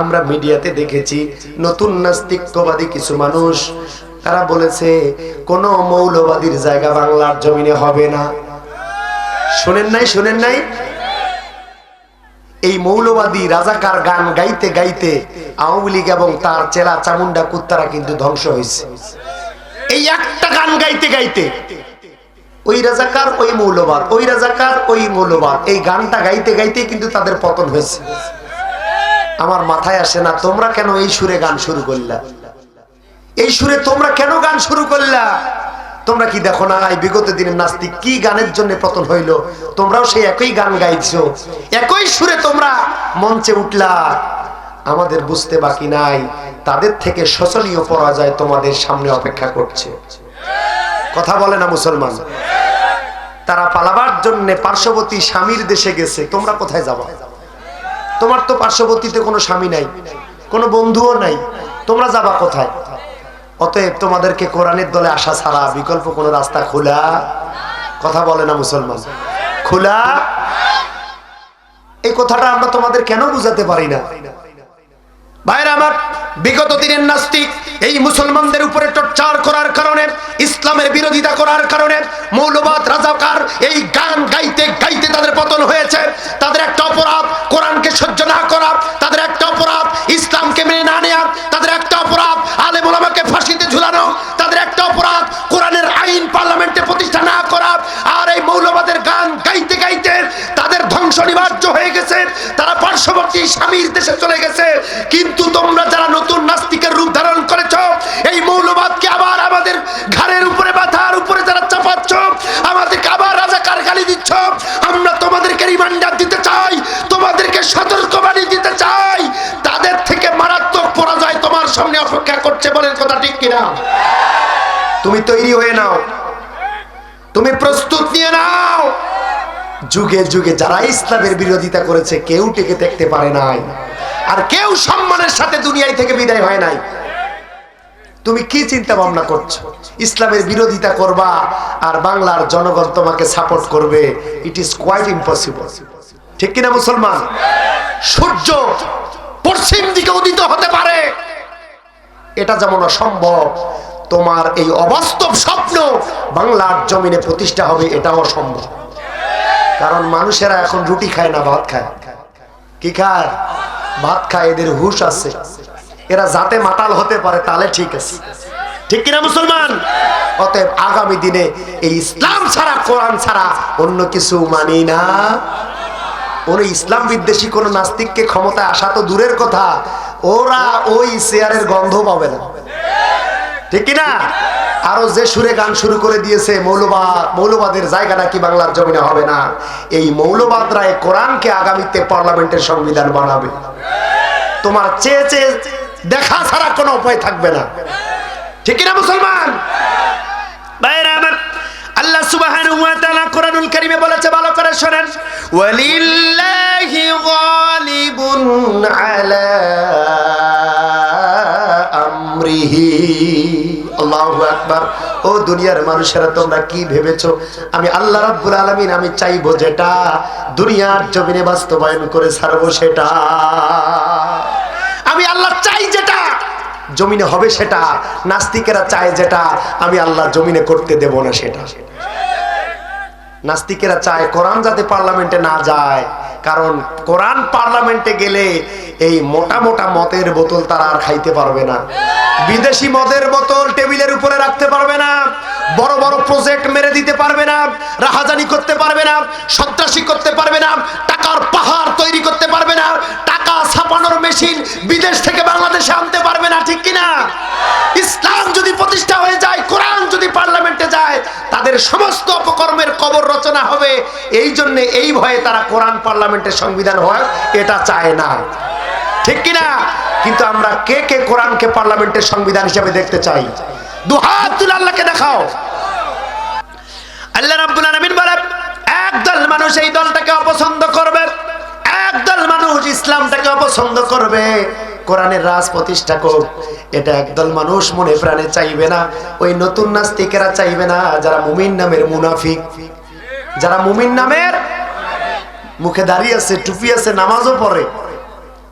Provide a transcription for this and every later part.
আমরা মিডিয়াতে দেখেছি, নতুন নাস্তিক্যবাদী কিছু মানুষ, তারা বলেছে, কোন মৌলবাদীর জায়গা বাংলার জমিনে হবে না। শোনেন নাই শোনেন নাই? এই মৌলবাদী রাজাকার গান গাইতে গাইতে আওয়ামী লীগ এবং তার চেলা চামুন্ডা কুত্তারা কিন্তু ধ্বংস হয়েছে। এই একটা গান গাইতে গাইতে ওই রাজাকার, ওই মৌলবাদ, ওই রাজাকার, ওই মৌলবাদ, এই গানটা গাইতে গাইতে কিন্তু তাদের পতন হয়েছে। আমার মাথায় আসে না, তোমরা কেন এই সুরে গান শুরু করলা? এই সুরে তোমরা কেন গান শুরু করলা? তোমরা কি দেখো না এই বিগত দিনের নাস্তিক কি গানের জন্য পতন হইল? তোমরাও সেই একই গান গাইছো। একই সুরে তোমরা মঞ্চে উঠলা। আমাদের বুঝতে বাকি নাই, তাদের থেকে শোচনীয় পরাজয় তোমাদের সামনে অপেক্ষা করছে। কথা বলে না মুসলমান? তারা পালাবার জন্য পার্শ্ববর্তী স্বামীর দেশে গেছে, তোমরা কোথায় যাবা? তোমার তো পার্শ্ববর্তীতে কোনো স্বামী নাই, কোনো বন্ধুও নাই, তোমরা যাবা কোথায়? অতএব তোমাদেরকে কোরআনের দলে আসা ছাড়া বিকল্প কোনো রাস্তা খোলা। কথা বলে না মুসলমান। খোলা? এই কথাটা আমরা তোমাদের কেন বুঝাতে পারি না? ভাইরা আমার, বিগত দিনের নাস্তিক এই মুসলমানদের উপরে টর্চার করার কারণে, ইসলামের বিরোধিতা করার কারণে, মৌলবাদ, রাজাকার এই গান গাইতে তারা পার্শ্ববর্তী স্বামীর দেশে চলে গেছে। কিন্তু তোমরা যারা নতুন নাস্তিকের রূপ ধারণ করেছ, এই মৌলবাদকে আবার আমাদের ঘাড়ের উপরে মাথার উপরে যারা চাপাচ্ছ, আমাদেরকে আবার রাজাকার গালি দিচ্ছ। আমরা তোমাদেরকে রিমান্ডার দিতে চাই, তোমাদেরকে সতর্কবাণী দিতে চাই। তাদের থেকে মারাত্মক পরাজয় তোমার সামনে অপেক্ষা করছে বলেন কথা ঠিক কিনা? তুমি তৈরি হয়ে নাও। তুমি প্রস্তুত নিয়ে নাও। যুগে যুগে যারা ইসলামের বিরোধিতা করেছে, কেউ টেকে দেখতে পারে নাই। আর কেউ সম্মানের সাথে দুনিয়ায় থেকে বিদায় হয় নাই। তুমি কি চিন্তা ভাবনা করছ? ইসলামের বিরোধিতা করবা আর বাংলার জনগণ তোমাকে সাপোর্ট করবে। ইট ইজ কোয়াইট ইম্পসিবল ঠিক কিনা মুসলমান? সূর্য পশ্চিম দিকে উদিত হতে পারে। এটা যেমন অসম্ভব, তোমার এই অবাস্তব স্বপ্ন বাংলার জমিনে প্রতিষ্ঠা হবে, এটাও অসম্ভব। কারণ মানুষেরা এখন রুটি খায় না, ভাত খায়। কি খায়? ভাত খায়, এদের হুশ আছে। এরা যাতে মাতাল হতে পারে, তাহলে ঠিক আছে। ঠিক কিনা মুসলমান? অতএব আগামী দিনে এই ইসলাম ছাড়া, কোরআন ছাড়া অন্য কিছু মানি না। ওর ইসলাম বিদ্বেষী, কোন নাস্তিককে ক্ষমতায় আসা তো দূরের কথা। ওরা ওই চেয়ারের গন্ধ পাবে না। ঠিক কিনা? আরও যে সুরে গান শুরু করে দিয়েছে মৌলবাদ মৌলবাদের জায়গা নাকি বাংলার জমিনে হবে না? এই মৌলবাদরা এই কোরআনকে আগামীতে পার্লামেন্টের সংবিধান বানাবে। তোমার চেয়ে চেয়ে দেখা ছাড়া কোনো উপায় থাকবে না। ঠিক কিনা মুসলমান? আল্লাহ তাআলা কোরআনুল কারীমে বলেছে, ভালো করে শুনেন। ওয়ালিল্লাহি গালিবুন আলা আমরিহি। আল্লাহু আকবার। ও দুনিয়ার মানুষেরা, তোমরা কি ভেবেছো? আমি আল্লাহ রাব্বুল আলামিন, আমি চাইব যেটা দুনিয়ার জমিনে বাস্তবায়ন করে ছাড়বো সেটা। আমি আল্লাহ চাই যেটা, জমিনে হবে সেটা, নাস্তিকেরা চায় যেটা, আমি আল্লাহ জমিনে করতে দেব না সেটা। নাস্তিকেরা চায় কোরআন যাতে পার্লামেন্টে না যায়, কারণ কোরআন পার্লামেন্টে গেলে এই মোটা মোটা মতের বোতল তারা আর খাইতে পারবে না। বিদেশি মদের বোতল টেবিলের উপরে রাখতে পারবে না। বড় বড় প্রজেক্ট মেরে দিতে পারবে না। রাহাজানি করতে পারবে না। সন্ত্রাসী করতে পারবে না। টাকার পাহাড় তৈরি করতে পারবে না। টাকা ছাপানোর মেশিন বিদেশ থেকে বাংলাদেশে আনতে পারবে না, ঠিক কিনা? ইসলাম যদি প্রতিষ্ঠা হয়ে যায়, কোরআন যদি পার্লামেন্টে যায়, তাদের সমস্ত অপকর্মের কবর রচনা হবে। এই জন্য এই ভয়ে তারা কোরআন পার্লামেন্টের সংবিধান হয়, এটা চায় না। ঠিক কিনা? কিন্তু আমরা কে কে কোরআনকে পার্লামেন্টের সংবিধান হিসেবে দেখতে চাই? দু হাত তুলে আল্লাহকে দেখাও। আল্লাহ রাব্বুল আলামিন বলে একদল মানুষ এই দলটাকে অপছন্দ করবে, একদল মানুষ ইসলামটাকে অপছন্দ করবে। কোরআনের রাজ প্রতিষ্ঠা করুক, এটা একদল মানুষ মনে প্রাণে চাইবে না। ওই নতুন নাস্তিকেরা চাইবে না, যারা মুমিন নামের মুনাফিক। যারা মুমিন নামের মুখে দাঁড়িয়ে আছে, টুপি আছে, নামাজও পড়ে।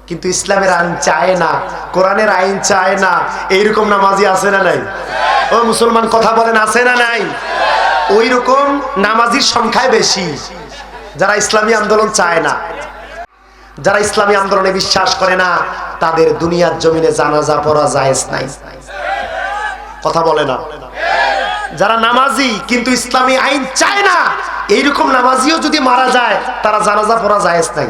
কিন্তু ইসলামের আইন চায় না, কোরআনের আইন চায় না। এইরকম নামাজি আছে না নাই? ও মুসলমান, কথা বলেন, আছে না নাই? ওই রকম নামাজির সংখ্যায় বেশি। যারা ইসলামী আন্দোলন চায় না, যারা ইসলামী আন্দোলনে বিশ্বাস করে না, তাদের দুনিয়ার জমিনে জানাজা পড়া জায়েজ নাই। কথা বলে না। যারা নামাজি, কিন্তু ইসলামী আইন চায় না, এইরকম নামাজিও যদি মারা যায়, তারা জানাজা পড়া জায়েজ নাই।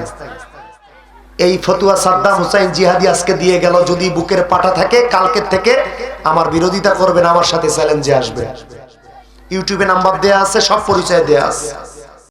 এই ফতুয়া সাদ্দাম হুসাইন জিহাদি আজকে দিয়ে গেল, যদি বুকের পাটা থাকে, কালকের থেকে আমার বিরোধিতা করবেন আমার সাথে চ্যালেঞ্জে আসবে। ইউটিউবে নাম্বার দেয়া আছে, সব পরিচয় দেয়া আছে।